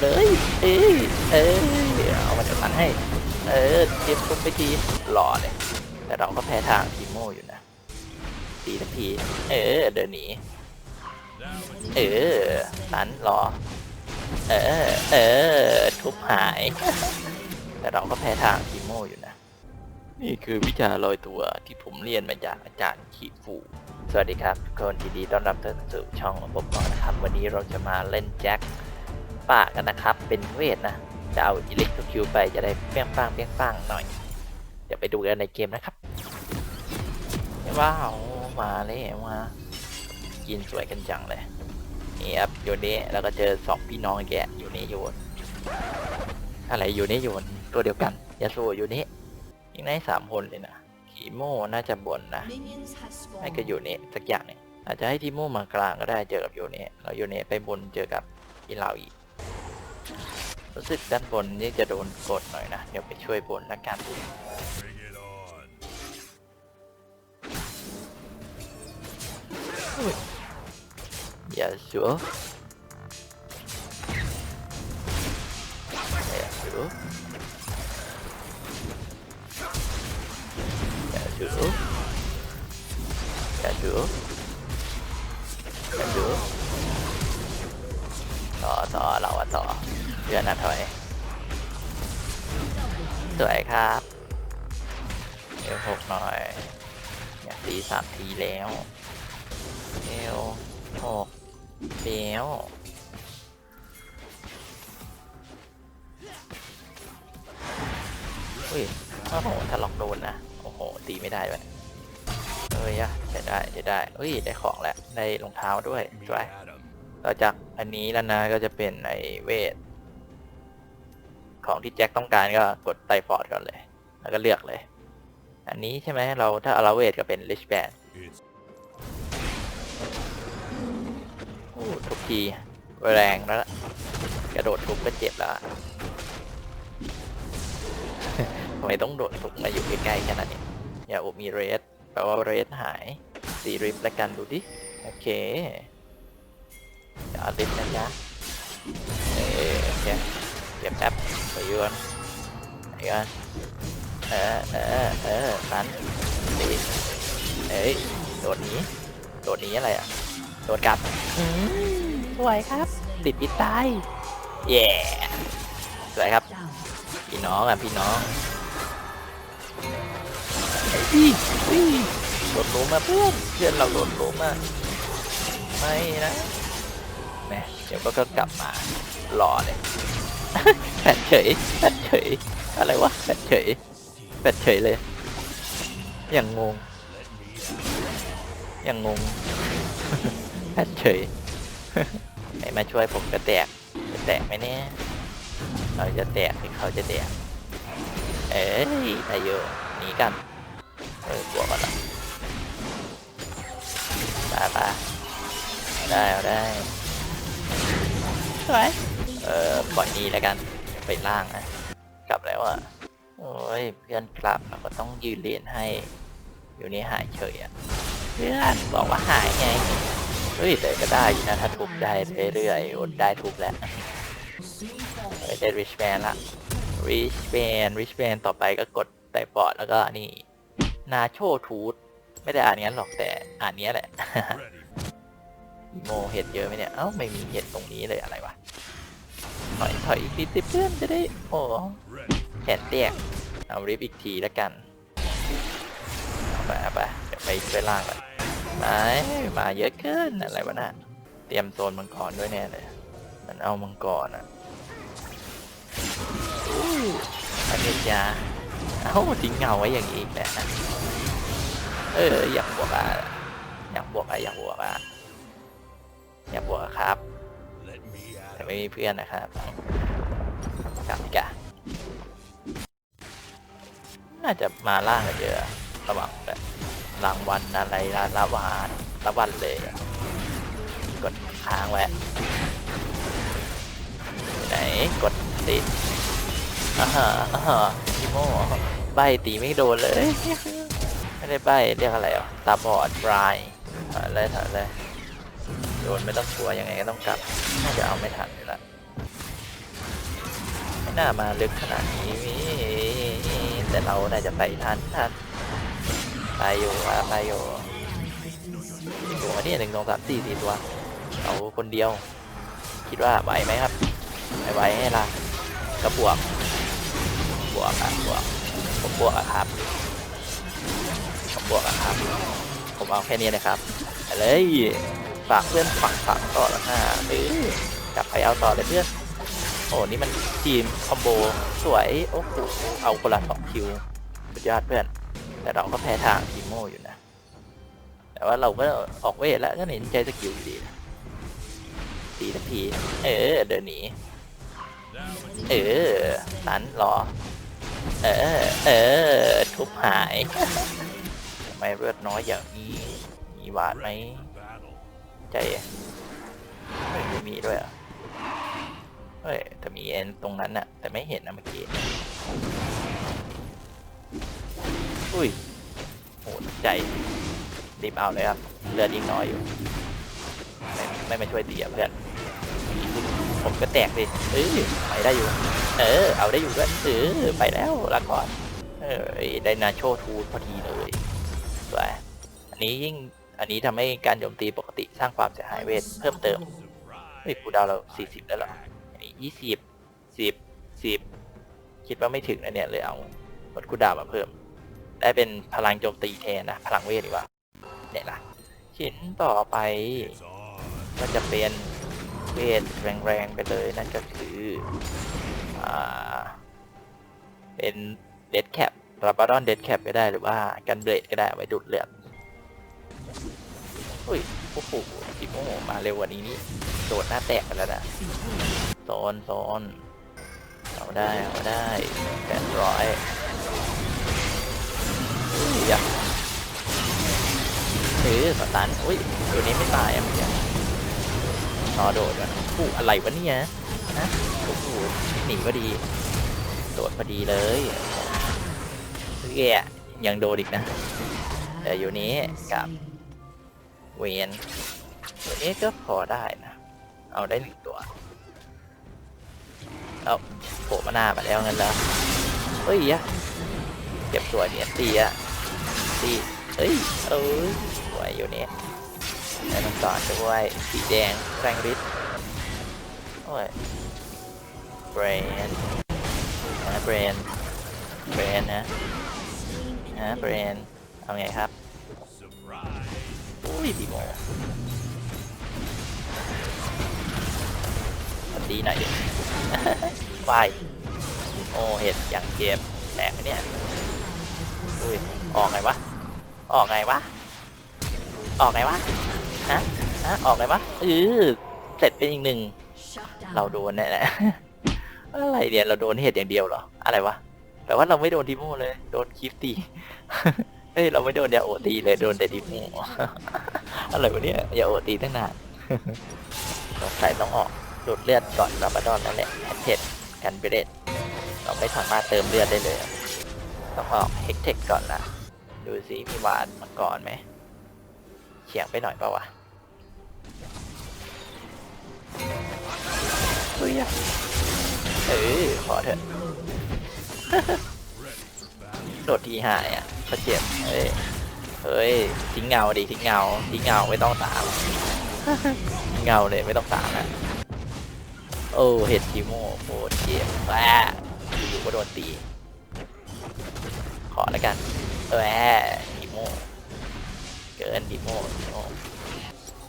เลย เอ้ยเอ้ยเอามาเดี๋ยวตันให้ เออเตรียมตุ้มไปทีหล่อเลย แต่เราก็แพ้ทางทีโมอยู่นะตีทันที เออ เดินหนี เออตันรอเออ เออ ทุบหาย แต่เราก็แพ้ทางทีโมอยู่นะ นี่คือวิชาลอยตัวที่ผมเรียนมาจากอาจารย์ขีฟูสวัสดีครับทุกคนยินดีต้อนรับเข้าสู่ช่องของผมก่อนนะครับ วันนี้เราจะมาเล่นแจ็ค ป่ากันนะครับ เป็นเวทนะ จะเอาอิเล็กทรคิวไปจะได้เปี้ยงป้างเปี้ยงป้างหน่อย เดี๋ยวไปดูกันในเกมนะครับ ว้าวมาเลยมากินสวยกันจังเลยนี่ครับโยนนี้แล้วก็เจอสองพี่น้องแกอยู่นี่โยนอะไรอยู่นี่โยนตัวเดียวกันยาสูอยู่นี่ยิงได้สามคนเลยนะขีโม่น่าจะบนนะให้ก็อยู่นี่สักอย่างหนึงอาจจะให้ทีโม่มากลางก็ได้เจอกับโยเนะแล้วโยเนะไปบนเจอกับอีลาวอีก รู้สึกด้านบนนี่จะโดนกดหน่อยนะ เดี๋ยวไปช่วยบนละกัน Bring it on. อย่าชัวอย่าชัวอย่าชัวอย่าชัวอย่าชัวต่อต่อเราอะต่อ เพื่อนนะถอย สวยครับเดี๋ยวหกหน่อย อยากตีสามทีแล้วเอวหกแล้วอุ้ยโอ้โหถ้าล็อกโดนนะ โอ้โห ตีไม่ได้ไปเอ้ยอะใช้ได้ใช้ได้อุ้ย ได้ของแล้ว ได้รองเท้าด้วยสวยต่อจากอันนี้แล้วนะก็จะเป็นไอเวท ของที่แจ็คต้องการก็กดไตฟอร์ดก่อนเลย แล้วก็เลือกเลย อันนี้ใช่ไหมเราถ้าอาราเวทก็เป็นลิชแบน It's ทุกทีแรงแล้วกระโดดทุบก็เจ็บแล้วทำไมต้องโดดทุบมาอยู่ใกล้ๆขนาดนี้อย่าอุบมีเรสแปลว่าเรสหายสีริฟแล้วกันดูดิ โอเคเดี๋ยวเอาลิฟนะจ๊ะเออโอเค เก็บแป๊บไปยวนไปยวนเออเออเออตันดีเอ้ยโดดหนีโดดหนีอะไรอะ โดดกลับอืมสวยครับติดปิดตายเย่สวยครับ พี่น้องอะพี่น้องอี้อี้โดดล้มมาเพื่อนเพื่อนเราโดดล้มมาไม่นะแหมเดี๋ยวก็ก็กลับมารอเลย แปดเฉยแปดเฉย อะไรวะแปดเฉยแปดเฉยเลย อย่างงง อย่างงงแพทเฉยไหนมาช่วยผมจะแตก จะแตกไหมเนี่ย เราจะแตกหรือเขาจะแตก เอ้ยนายโยหนีกัน เออกลัวกันละไปไปเอาได้เอาได้สวย เออปล่อยนี้แล้วกันไปล่างนะกลับแล้วอะโอ้ยเพื่อนกลับเราก็ต้องยืนเรียนให้ อยู่นี่หายเฉยอะเพื่อนบอกว่าหายไงเฮ้ยแต่ก็ได้อยู่นะถ้าทุบได้เรื่อยๆอดได้ทุบแล้วเฮ้ยได้ริชแมนละริชแมนริชแมนต่อไปก็กดไต่ปอดแล้วก็นี่นาโชทูดไม่ได้อ่านงั้นหรอกแต่อ่านเนี้ยแหละโมเห็ดเยอะไหมเนี่ย เอ้าไม่มีเห็ดตรงนี้เลยอะไรวะ ถอยถอยอีกนิดเพื่อนจะได้ โอ้แขนเตียกเอาริฟอีกทีแล้วกันเอาไปเอาไปเดี๋ยวไปช่วยล่างก่อนไปมาเยอะเกินอะไรวะน่ะเตรียมโซนมังกรด้วยแน่เลยมันเอามังกรอะอู้อันนี้ยาเอ้าทิ้งเงาไว้อย่างนี้อีกแหละเอออยากบวกอะอยากบวกอะอยากบวกอะอยากบวกครับ ไม่มีเพื่อนนะครับกลับกว่น่าจะมาล่างกันเยอะระหว่างแบบรางวัลอะไรละละวานละวันเลย กดค้างไว้ไหนกดติดอ่าฮะอ่าฮะพี่โม่ใบตีไม่โดนเลย ไม่ได้ใบเรียกอะไรอะตาบอดปลายถอยเลยถอยเลย โดนไม่ต้องกลัวยังไงก็ต้องกลับ น่าจะเอาไม่ทันอยู่แล้วน่ามาลึกขนาดนี้แต่เราน่าจะไปทันทันไปอยู่อะไปอยู่ตัวนี่หนึ่งสองสามสี่สี่ตัวเอาคนเดียว คิดว่าไหวไหมครับไม่ไหวให้ละก็บวกบวกอะบวกผมบวกอะครับผมบวกอะครับ ผมเอาแค่นี้นะครับเลย ฝากเพื่อนฝักฝักต่อแล้วนะเออกลับไปเอาต่อเลยเพื่อน โอ้นี่มันทีมคอมโบสวย โอ้โหเอาคนละสองคิวสุดยอดเพื่อน แต่เราก็แพ้ทางทีมโมอยู่นะ แต่ว่าเราก็ออกเวทแล้วก็เห็นใจสกิลอยู่ดีตีทันที เออ เดินหนี เออตันรอ เออ เออ ทุบหายทำไมเลือดน้อยอย่างนี้ มีหวานไหม ใจเฮ้ยไม่มีด้วยเหรอะเฮ้ยแต่มีเอ็นตรงนั้นน่ะแต่ไม่เห็นนะเมื่อกี้อุ้ยโหใจรีบเอาเลยครับเลือดยิงน้อยอยู่ไม่ไม่มาช่วยตีอะเพื่อนผมก็แตกดิเออไปได้อยู่ เออ เอาได้อยู่ด้วยเออไปแล้วละก่อนเออได้นาโชทูพอดีเลยสวยอันนี้ยิ่ง อันนี้ทำให้การโจมตีปกติสร้างความเสียหายเวทเพิ่มเติมเฮ้ยกูดาวเราสี่สิบแล้วเหรออันนี้ยี่สิบสิบสิบคิดว่าไม่ถึงนะเนี่ยเลยเอาลดกูดาวมาเพิ่ม ได้เป็นพลังโจมตีแทนนะ พลังเวทดีกว่าเนี่ยล่ะ ชิ้นต่อไปก็จะเป็นเวทแรงๆไปเลยนั่นก็คือ อ่า เป็นเดดแคปรับบาดอนเดดแคปก็ได้หรือว่ากันเบรดก็ได้เอาไว้ดูดเลือด อุ้ยโอ้โหจิโมมาเร็วกว่านี้นี่โดดหน้าแตกกันแล้วนะโซนโซนเอาได้เอาได้แปดร้อยอุ้ยอะถือสตันอุ้ยตัวนี้ไม่ตายอะเมื่อกี้รอโดดก่อนอู้อะไรวะเนี่ยฮะโอ้โหหนีก็ดี โดดพอดีเลยแย่ยังโดนอีกนะแต่อยู่นี้กับ เวนตัวนี้ก็พอได้นะ เอาได้หนึ่งตัว เอาโผล่มาหน้ามาแล้วงั้นแล้วเฮ้ยยะเก็บตัวเนี่ยตีอะตีเฮ้ยเอ้ยสวยอยู่เนี่แล้วมันต่อด้วยสีแดงแรงฤทธิ์โอ้ยเบรนนะเบรนเบรนนะนะเบรนเอาไงครับ อุ้ยดีโมมันดีหน่อยดิวายโอ้เห็ดอย่างเกมแตกไหมเนี่ยอุ้ยออกไงวะ ออกไงวะ ออกไงวะฮะฮะออกไงวะเออเสร็จเป็นอีกหนึ่งเราโดนแน่แหละอะไรเนี่ยเราโดนเห็ดอย่างเดียวเหรอ อะไรวะแต่ว่าเราไม่โดนดิโมเลย โดนคลิปตี เฮ้ยเราไม่โดนยาโอตีเลยโดนแต่ดิโมอะไรวะเนี่ยยาโอตีตั้งนานสงสัยต้องออกดูดเลือดก่อนรับาดอนนั่นแหละแฮนเทดกันเบรดเราไม่สามารถเติมเลือดได้เลย ต้องออกเฮกเทคก่อนละดูสิมีหวานมาก่อนไหมเฉียงไปหน่อยเปล่าวะเฮ้ยเออขอเถอะโดดทีหายอะ ก็เจ็บเฮ้ยเฮ้ยทิ้งเงาดิทิ้งเงาทิ้งเงาไม่ต้องตามทิ้งเงาเลยไม่ต้องตามนะโอ้เห็ดทีโม่โคตรเจ็บแหวอยู่ๆก็โดนตี ขอแล้วกันแหวทีโม่เกินทีโม่ทีโม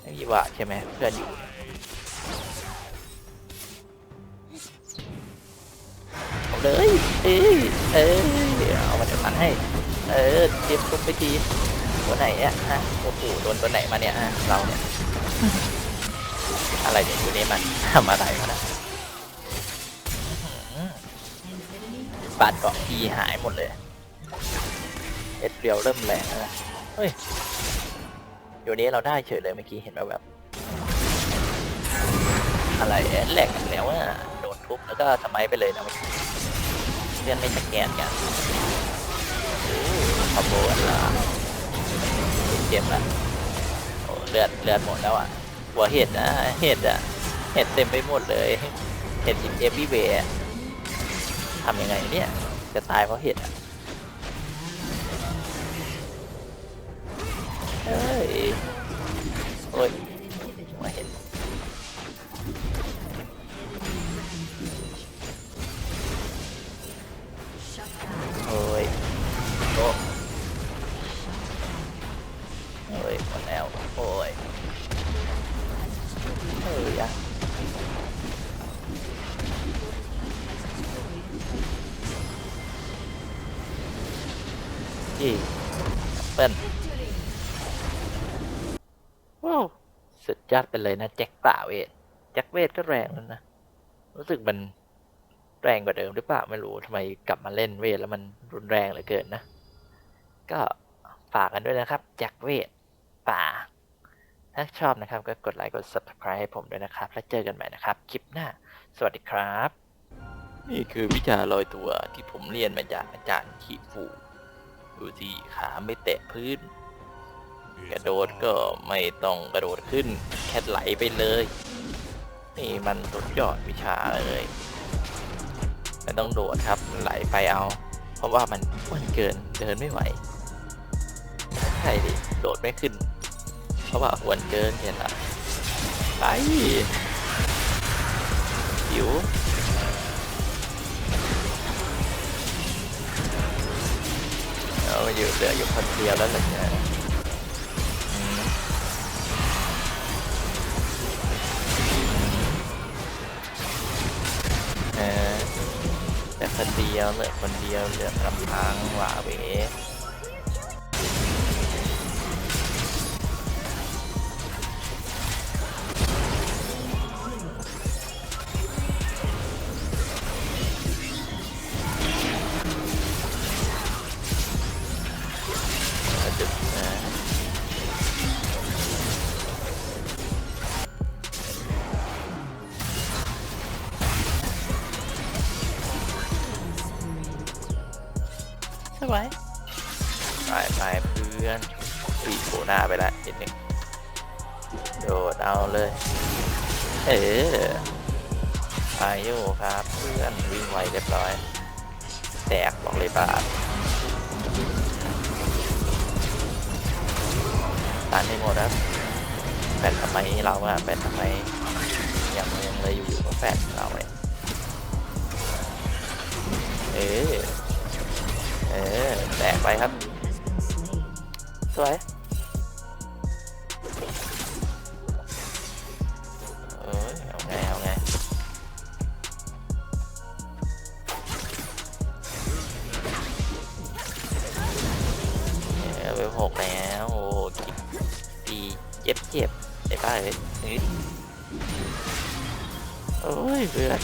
ไม่มีว่าใช่ไหมเพื่อนอยู่เอาเลยเอ้ยเอ้ยเอามาจัดการให้ เออเตรียมทุบไปทีตัวไหนอะฮะโอ้โหโดนตัวไหนมาเนี่ยฮะเราเนี่ย อะไรเนี่ยอยู่นี่มันทำอะไรมานะอื้อหือบาดเกาะทีหายหมดเลยเอ็ดเรียวเริ่มแรงแล้วนะเฮ้ยอยู่นี้เราได้เฉยเลยเมื่อกี้เห็นแบบแบบอะไรแหลกแล้วอะโดนทุบแล้วก็ทำไมไปเลยนะเมื่อกี้เพื่อนไม่สแกนกัน อบโบนละเจ็บละเลือดเลือดหมดแล้วอะ หัวเห็ดนะเห็ดอะ เห็ดเต็มไปหมดเลย เห็ดอินเอฟวีเวทำยังไงเนี่ย จะตายเพราะเห็ดอะ ยี่เปิ้ลว้าวสุดยอดไปเลยนะแจ็คป่าเวทแจ็คเวทก็แรงแล้วนะรู้สึกมันแรงกว่าเดิมหรือเปล่าไม่รู้ทำไมกลับมาเล่นเวทแล้วมันรุนแรงเหลือเกินนะ ก็ฝากกันด้วยนะครับแจ็คเวทป่า ถ้าชอบนะครับก็กดไลค์กด subscribe ให้ผมด้วยนะครับ แล้วเจอกันใหม่นะครับ คลิปหน้า สวัสดีครับ นี่คือวิชาลอยตัวที่ผมเรียนมาจากอาจารย์ขีฟู ดูสิขาไม่แตะพื้น กระ It's โดดก็ไม่ต้องกระโดดขึ้น แค่ไหลไปเลย นี่มันสุดยอดวิชาเลยไม่ต้องโดดครับไหลไปเอา เพราะว่ามันอ้วนเกินเดินไม่ไหวใช่ดิโดดไม่ขึ้น เพราะว่าอ้วนเกินเห็นละไปหิว อยู่เหลืออยู่คนเดียวแล้วเหรอเนี่ยอืมเออแต่คนเดียวเหลือคนเดียวเหลือลำพังหว่าเว เออไปอยู่ครับเพื่อนวิ่งไวเรียบร้อย แตกบอกเลยบาทตันให้หมดครับแฟนทำไมเราอะแฟนทำไมยังยังเลยอยู่กับแฟนเราเลยเออเออแตกไปครับ สวย ยเพื่อน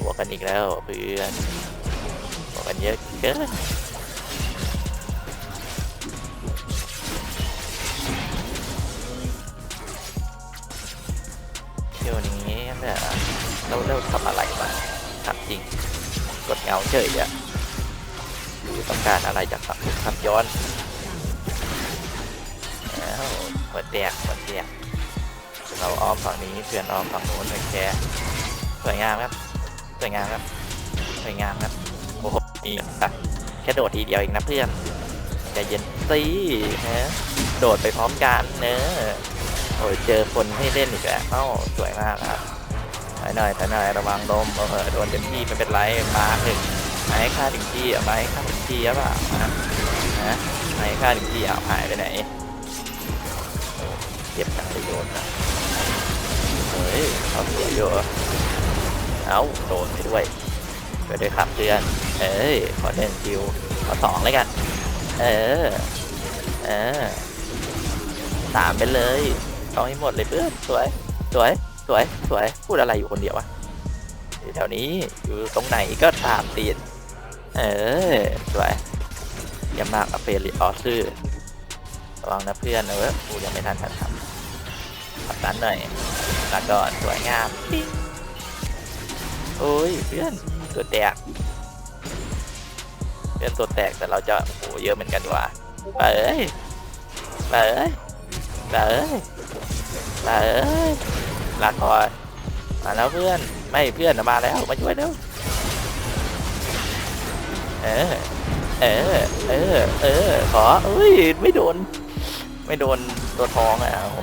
บวกกันอีกแล้วเพื่อนบวกกันเยอะเกินเที่ยวนี้เนี่ยเราเริ่มทำอะไรมาถามจริง กดเงาเฉยอะหรือต้องการอะไรจากสังคมขับย้อนแล้วหมดแดกหมดแดก เราออมฝั่งนี้เพื่อนออมฝั่งโน้นโอเคสวยงามครับสวยงามครับสวยงามครับโอ้โหนี่แค่โดดทีเดียวเองนะเพื่อนใจเย็นสิฮะโดดไปพร้อมกันเนอะโอ้ยเจอคนให้เล่นอีกแล้วเอ้าสวยมากครับถอยหน่อยถอยหน่อยระวังลมเออโดนเต็มที่ไม่เป็นไรมาถึงมาให้ค่าถึงที่เอามาให้ค่าถึงที่หรือเปล่าฮะฮะมาให้ค่าถึงที่เอาหายไปไหนเก็บจังเลยโดนนะ เฮ้ยเอาสียเยอะเอาโดนไปด้วยไปด้วยครับเพื่อน เอ้ยขอหนึ่งคิวขอสองเลยกัน เออ เออสามไปเลยเอาให้หมดเลยเพื่อนสวย สวย สวย สวย พูดอะไรอยู่คนเดียววะอยู่แถวนี้อยู่ตรงไหนก็ตามตีนเออ สวยเยี่ยมมากอเฟริออซื่อระวังนะเพื่อนเออกูยังไม่ทันทันทำขับดันหน่อย ลาก่อนสวยงามปิ๊งโอ้ยเพื่อนตัวแตกเพื่อนตัวแตกแต่เราจะโอ้โหเยอะเหมือนกันว่าไปเอ้ยไปเอ้ยไปเอ้ยไปเอ้ยลาก่อนมาแล้วเพื่อนไม่เพื่อนมาแล้วมาช่วยเร็วเออเออเออเออขอเอ้ยไม่โดน ไม่โดนตัวท้องอะโอ้